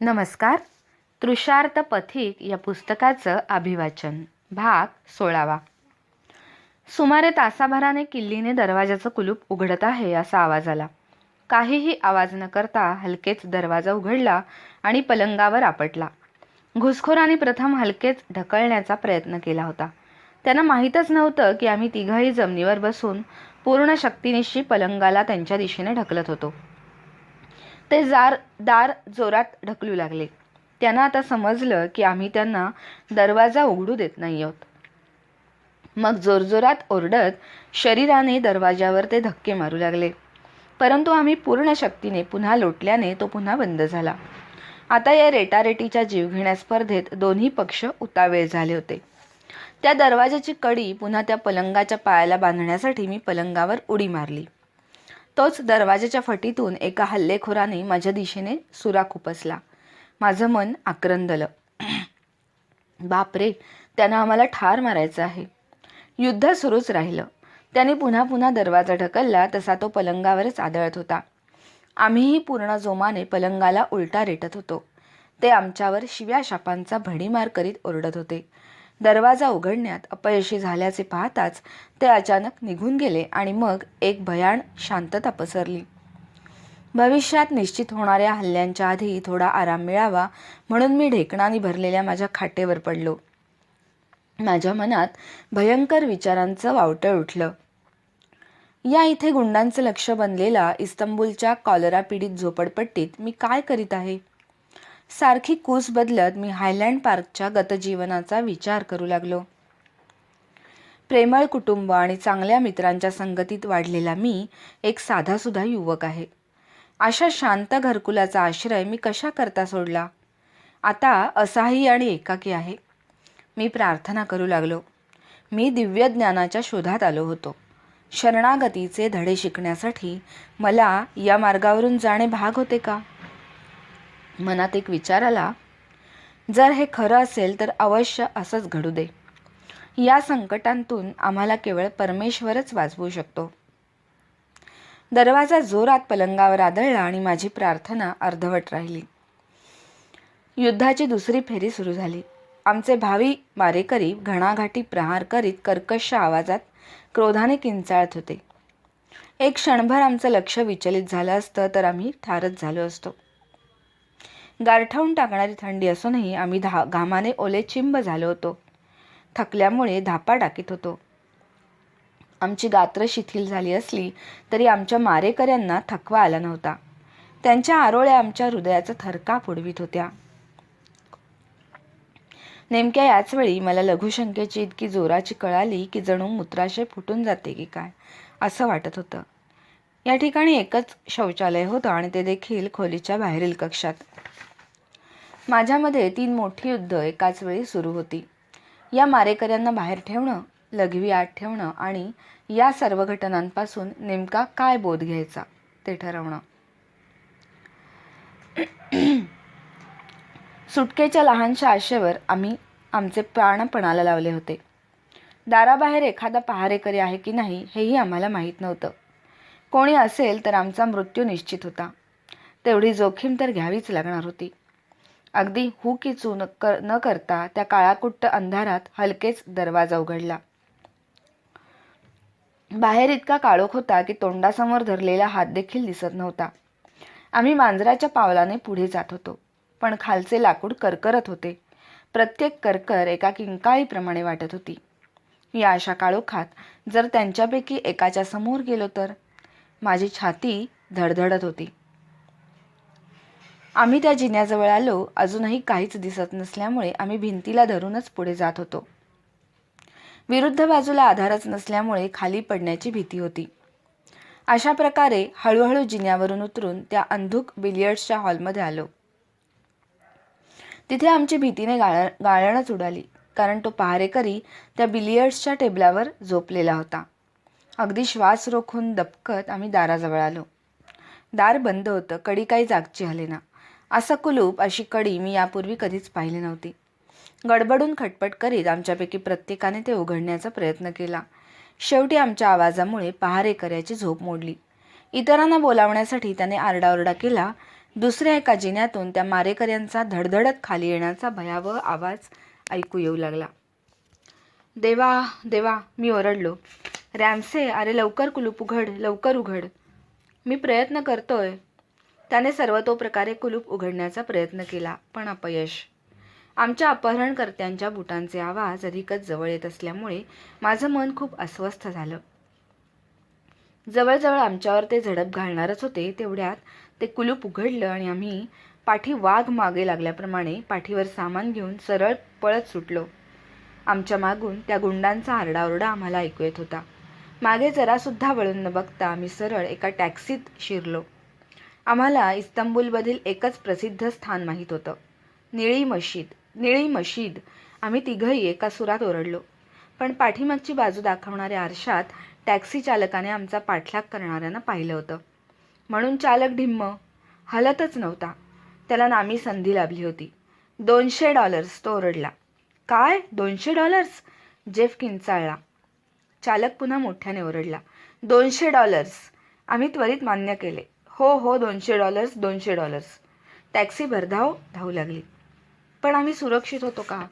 नमस्कार. तृषार्थ पथिक या पुस्तकाचं अभिवाचन भाग सोळावा. सुमारे तासाभराने किल्लीने दरवाजाचं कुलूप उघडत आहे असा आवाज आला. काहीही आवाज न करता हलकेच दरवाजा उघडला आणि पलंगावर आपटला. घुसखोरांनी प्रथम हलकेच ढकलण्याचा प्रयत्न केला होता. त्यांना माहीतच नव्हतं की आम्ही तिघंही जमिनीवर बसून पूर्ण शक्तिनिशी पलंगाला त्यांच्या दिशेने ढकलत होतो. ते जार दार जोरात ढकलू लागले. त्यांना आता समजलं की आम्ही त्यांना दरवाजा उघडू देत नाही आहोत. मग जोरजोरात ओरडत शरीराने दरवाजावर ते धक्के मारू लागले. परंतु आम्ही पूर्ण शक्तीने पुन्हा लोटल्याने तो पुन्हा बंद झाला. आता या रेटारेटीच्या जीवघेण्या स्पर्धेत दोन्ही पक्ष उतावेळ झाले होते. त्या दरवाजाची कडी पुन्हा त्या पलंगाच्या पायाला बांधण्यासाठी मी पलंगावर उडी मारली. तोच दरवाजाच्या फटीतून एका हल्लेखोराने माझ्या दिशेने सुरा खुपसला माझं मन आक्रंदलं. बापरे त्यानं आम्हाला ठार मारायचं आहे. युद्ध सुरूच राहिलं. त्याने पुन्हा पुन्हा दरवाजा ढकलला तसा तो पलंगावरच आदळत होता. आम्हीही पूर्ण जोमाने पलंगाला उलटा रेटत होतो. ते आमच्यावर शिव्या शापांचा भडीमार करीत ओरडत होते. दरवाजा उघडण्यात अपयशी झाल्याचे पाहताच ते अचानक निघून गेले आणि मग एक भयाण शांतता पसरली. भविष्यात निश्चित होणाऱ्या हल्ल्यांच्या आधी थोडा आराम मिळावा म्हणून मी ढेकणाने भरलेल्या माझ्या खाटेवर पडलो. माझ्या मनात भयंकर विचारांचं वावटळ उठलं. या इथे गुंडांचं लक्ष बनलेला इस्तंबूलच्या कॉलरा पीडित झोपडपट्टीत मी काय करीत आहे? सारखी कूस बदलत मी हायलँड पार्कच्या गतजीवनाचा विचार करू लागलो. प्रेमळ कुटुंब आणि चांगल्या मित्रांच्या संगतीत वाढलेला मी एक साधासुधा युवक आहे. अशा शांत घरकुलाचा आश्रय मी कशा करता सोडला? आता असाही आणि एकाकी आहे. मी प्रार्थना करू लागलो. मी दिव्य ज्ञानाच्या शोधात आलो होतो. शरणागतीचे धडे शिकण्यासाठी मला या मार्गावरून जाणे भाग होते का? मनात एक विचार आला जर हे खरं असेल तर अवश्य असंच घडू दे. या संकटांतून आम्हाला केवळ परमेश्वरच वाचवू शकतो. दरवाजा जोरात पलंगावर आदळला आणि माझी प्रार्थना अर्धवट राहिली. युद्धाची दुसरी फेरी सुरू झाली. आमचे भावी मारेकरी घणाघाटी प्रहार करीत कर्कश आवाजात क्रोधाने किंचाळत होते. एक क्षणभर आमचं लक्ष विचलित झालं असतं तर आम्ही ठारच झालो असतो. गारठावून टाकणारी थंडी असूनही आम्ही धा घामाने ओले चिंब झालो होतो. थकल्यामुळे धापा टाकीत होतो. आमची गात्र शिथिल झाली असली तरी आमच्या मारेकऱ्यांना थकवा आला नव्हता. त्यांच्या आरोळ्या आमच्या हृदयाचा थरका फुडवीत होत्या. नेमक्या याच वेळी मला लघुशंकेची इतकी जोराची कळाली की जणू मूत्राशय फुटून जाते की काय असं वाटत होतं. या ठिकाणी एकच शौचालय होतं आणि ते देखील खोलीच्या बाहेरील कक्षात. माझ्यामध्ये तीन मोठी युद्ध एकाच वेळी सुरू होती. या मारेकऱ्यांना बाहेर ठेवणं लघवी आत ठेवणं आणि या सर्व घटनांपासून नेमका काय बोध घ्यायचा ते ठरवणं. सुटकेच्या लहानशा आशेवर आम्ही आमचे प्राणपणाला लावले होते. दाराबाहेर एखादा पहारेकरी आहे की नाही हेही आम्हाला माहीत नव्हतं. कोणी असेल तर आमचा मृत्यू निश्चित होता. तेवढी जोखीम तर घ्यावीच लागणार होती. अगदी हू की चू न कर न करता त्या काळाकुट्ट अंधारात हलकेच दरवाजा उघडला. बाहेर इतका काळोख होता की तोंडासमोर धरलेला हात देखील दिसत नव्हता. आम्ही मांजराच्या पावलाने पुढे जात होतो पण खालचे लाकूड करकरत होते. प्रत्येक करकर एका किंकाळीप्रमाणे वाटत होती. या अशा काळोखात जर त्यांच्यापैकी एकाच्या समोर गेलो तर? माझी छाती धडधडत होती. आम्ही त्या जिन्याजवळ आलो. अजूनही काहीच दिसत नसल्यामुळे आम्ही भिंतीला धरूनच पुढे जात होतो. विरुद्ध बाजूला आधारच नसल्यामुळे खाली पडण्याची भीती होती. अशा प्रकारे हळूहळू जिन्यावरून उतरून त्या अंधुक बिलियर्ड्सच्या हॉलमध्ये आलो. तिथे आमची भीतीने गाळ गाळणच उडाली कारण तो पहारेकरी त्या बिलियर्ड्सच्या टेबलावर झोपलेला होता. अगदी श्वास रोखून दपकत आम्ही दाराजवळ आलो. दार बंद होतं कडी काही जागची हलेना असं कुलूप अशी कडी मी यापूर्वी कधीच पाहिली नव्हती. गडबडून खटपट करीत आमच्यापैकी प्रत्येकाने ते उघडण्याचा प्रयत्न केला. शेवटी आमच्या आवाजामुळे पहारेकऱ्याची झोप मोडली. इतरांना बोलावण्यासाठी त्याने आरडाओरडा केला. दुसऱ्या एका जिन्यातून त्या मारेकऱ्यांचा धडधडत खाली येण्याचा भयावह आवाज ऐकू येऊ लागला. देवा देवा मी ओरडलो. रॅमसे अरे लवकर कुलूप उघड लवकर उघड. मी प्रयत्न करतोय. त्याने सर्वतोप्रकारे कुलूप उघडण्याचा प्रयत्न केला पण अपयश. आमच्या अपहरणकर्त्यांच्या बुटांचे आवाज अधिकच जवळ येत असल्यामुळे माझं मन खूप अस्वस्थ झालं. जवळजवळ आमच्यावर ते झडप घालणारच होते तेवढ्यात ते कुलूप उघडलं आणि आम्ही पाठी वाघ मागे लागल्याप्रमाणे पाठीवर सामान घेऊन सरळ पळत सुटलो. आमच्या मागून त्या गुंडांचा आरडाओरडा आम्हाला ऐकू येत होता. मागे जरासुद्धा वळून न बघता आम्ही सरळ एका टॅक्सीत शिरलो. आम्हाला इस्तंबूलमधील एकच प्रसिद्ध स्थान माहीत होतं. निळी मशीद निळी मशीद. आम्ही तिघंही एका सुरात ओरडलो. पण पाठीमागची बाजू दाखवणाऱ्या आरशात टॅक्सी चालकाने आमचा पाठलाग करणाऱ्यांना पाहिलं होतं. म्हणून चालक ढिम्म हलतच नव्हता. त्याला नामी संधी लाभली होती. दोनशे डॉलर्स तो ओरडला. काय? दोनशे डॉलर्स? जेफ किंचाळला. चालक पुन्हा मोठ्याने ओरडला. दोनशे डॉलर्स. आम्ही त्वरित मान्य केले. हो हो दोनशे डॉलर्स दोनशे डॉलर्स. टॅक्सी भरधाव धावू लागली. पण आम्ही सुरक्षित होतो का?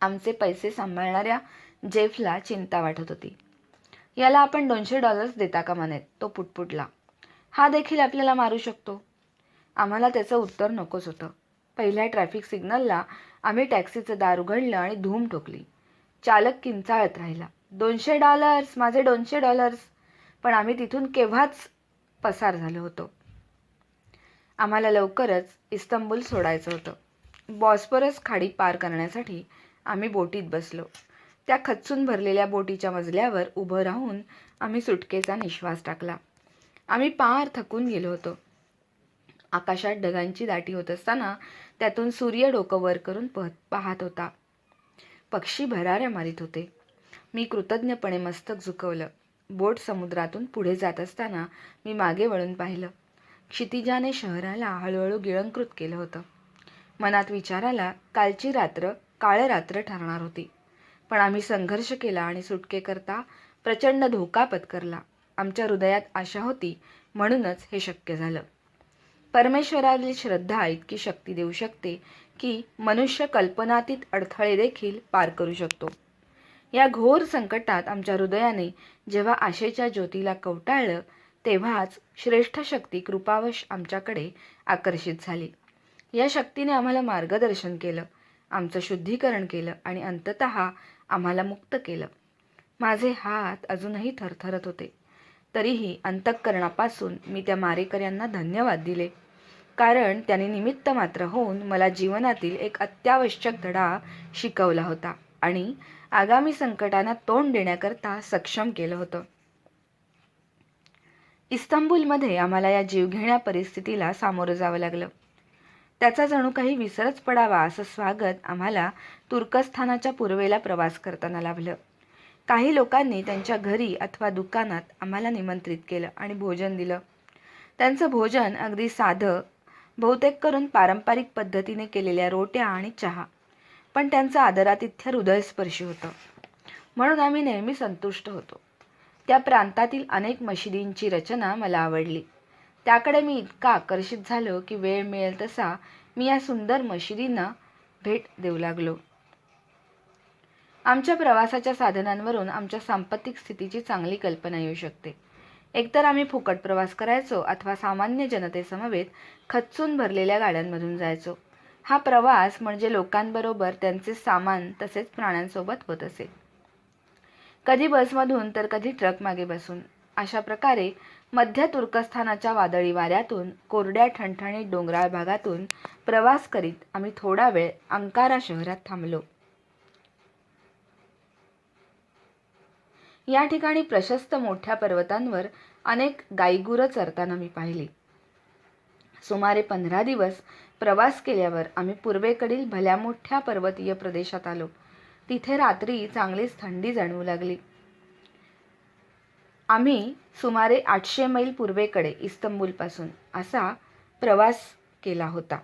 आमचे पैसे सांभाळणाऱ्या जेफला चिंता वाटत होती. याला आपण दोनशे डॉलर्स देता का मानेत तो पुटपुटला. हा देखील आपल्याला मारू शकतो. आम्हाला त्याचं उत्तर नकोच होतं. पहिल्या ट्रॅफिक सिग्नलला आम्ही टॅक्सीचं दार उघडलं आणि धूम ठोकली. चालक किंचाळत राहिला. दोनशे डॉलर्स माझे दोनशे डॉलर्स पण आम्ही तिथून केव्हाच पसार झालो होतो. आम्हाला लवकरच इस्तंबूल सोडायचं होतं. बॉस्परस खाडी पार करण्यासाठी आम्ही बोटीत बसलो. त्या खच्चून भरलेल्या बोटीच्या मजल्यावर उभं राहून आम्ही सुटकेचा निश्वास टाकला. आम्ही पार थकून गेलो होतो. आकाशात ढगांची दाटी होत असताना त्यातून सूर्य डोकं वर करून पह पाहत होता. पक्षी भराऱ्या मारित होते. मी कृतज्ञपणे मस्तक झुकवलं. बोट समुद्रातून पुढे जात असताना मी मागे वळून पाहिलं. क्षितिजाने शहराला हळूहळू गिळंकृत केलं होतं. मनात विचाराला कालची रात्र काळ रात्र ठरणार होती. पण आम्ही संघर्ष केला आणि सुटकेकरता प्रचंड धोका पत्करला. आमच्या हृदयात आशा होती म्हणूनच हे शक्य झालं. परमेश्वरावरील श्रद्धा इतकी शक्ती देऊ शकते की मनुष्य कल्पनातीत अडथळे देखील पार करू शकतो. या घोर संकटात आमच्या हृदयाने जेव्हा आशेच्या ज्योतीला कवटाळलं तेव्हाच श्रेष्ठ शक्ती कृपावश आमच्याकडे आकर्षित झाली. या शक्तीने आम्हाला मार्गदर्शन केलं आमचं शुद्धीकरण केलं आणि अंतत आम्हाला मुक्त केलं. माझे हात अजूनही थरथरत होते. तरीही अंतःकरणापासून मी त्या मारेकऱ्यांना धन्यवाद दिले. कारण त्यांनी निमित्त मात्र होऊन मला जीवनातील एक अत्यावश्यक धडा शिकवला होता आणि आगामी संकटांना तोंड देण्याकरता सक्षम केलं होतं. इस्तांबूलमध्ये आम्हाला या जीवघेण्या परिस्थितीला सामोरं जावं लागलं. त्याचा जणू काही विसरच पडावा असं स्वागत आम्हाला तुर्कस्थानाच्या पूर्वेला प्रवास करताना लाभलं. काही लोकांनी त्यांच्या घरी अथवा दुकानात आम्हाला निमंत्रित केलं आणि भोजन दिलं. त्यांचं भोजन अगदी साधं बहुतेक करून पारंपरिक पद्धतीने केलेल्या रोट्या आणि चहा. पण त्यांचं आदरातिथ्य हृदयस्पर्शी होतं. म्हणून आम्ही नेहमी संतुष्ट होतो. त्या प्रांतातील अनेक मशिदींची रचना मला आवडली. त्याकडे मी इतका आकर्षित झालो की वेळ मिळेल तसा मी या सुंदर मशिदींना भेट देऊ लागलो. आमच्या प्रवासाच्या साधनांवरून आमच्या सांपत्तिक स्थितीची चांगली कल्पना येऊ शकते. एकतर आम्ही फुकट प्रवास करायचो अथवा सामान्य जनतेसमवेत खच्चून भरलेल्या गाड्यांमधून जायचो. हा प्रवास म्हणजे लोकांबरोबर त्यांचे सामान तसेच प्राण्यांसोबत होत असे. कधी बसमधून तर कधी ट्रक मागे बसून. अशा प्रकारे मध्य तुर्कस्थानाच्या वादळी वाऱ्यातून कोरड्या ठणठणीत डोंगराळ भागातून प्रवास करीत आम्ही थोडा वेळ अंकारा शहरात थांबलो. या ठिकाणी प्रशस्त मोठ्या पर्वतांवर अनेक गायगुरं चरताना मी पाहिली. सुमारे पंधरा दिवस प्रवास केल्यावर आम्ही पूर्वेकडील भल्या मोठ्या पर्वतीय प्रदेशात आलो. तिथे रात्री चांगलीच थंडी जाणवू लागली. आम्ही सुमारे आठशे मैल पूर्वेकडे इस्तंबूलपासून असा प्रवास केला होता.